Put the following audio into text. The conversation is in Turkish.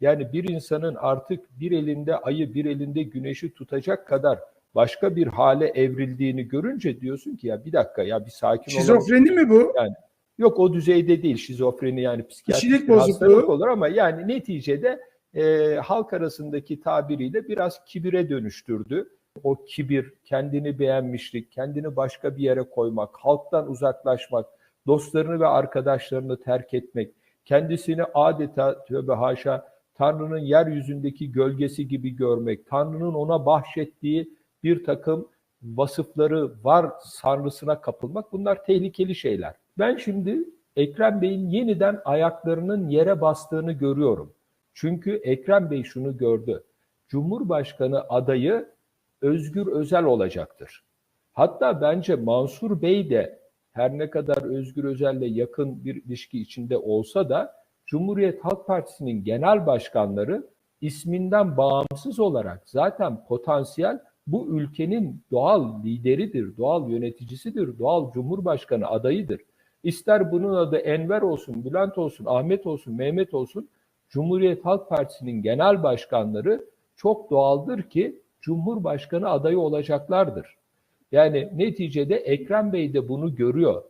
Yani bir insanın artık bir elinde ayı bir elinde güneşi tutacak kadar başka bir hale evrildiğini görünce diyorsun ki ya bir dakika ya bir sakin olalım. Şizofreni mi bu? Yani yok o düzeyde değil şizofreni yani psikiyatrik hastalık olur ama yani neticede e, halk arasındaki tabiriyle biraz kibire dönüştürdü. O kibir, kendini beğenmişlik, kendini başka bir yere koymak, halktan uzaklaşmak, dostlarını ve arkadaşlarını terk etmek, kendisini adeta tövbe haşa Tanrı'nın yeryüzündeki gölgesi gibi görmek, Tanrı'nın ona bahşettiği bir takım vasıfları var sanrısına kapılmak bunlar tehlikeli şeyler. Ben şimdi Ekrem Bey'in yeniden ayaklarının yere bastığını görüyorum. Çünkü Ekrem Bey şunu gördü. Cumhurbaşkanı adayı Özgür Özel olacaktır. Hatta bence Mansur Bey de her ne kadar Özgür Özel'le yakın bir ilişki içinde olsa da Cumhuriyet Halk Partisi'nin genel başkanları isminden bağımsız olarak zaten potansiyel bu ülkenin doğal lideridir, doğal yöneticisidir, doğal cumhurbaşkanı adayıdır. İster bunun adı Enver olsun, Bülent olsun, Ahmet olsun, Mehmet olsun, Cumhuriyet Halk Partisi'nin genel başkanları çok doğaldır ki Cumhurbaşkanı adayı olacaklardır. Yani neticede Ekrem Bey de bunu görüyor.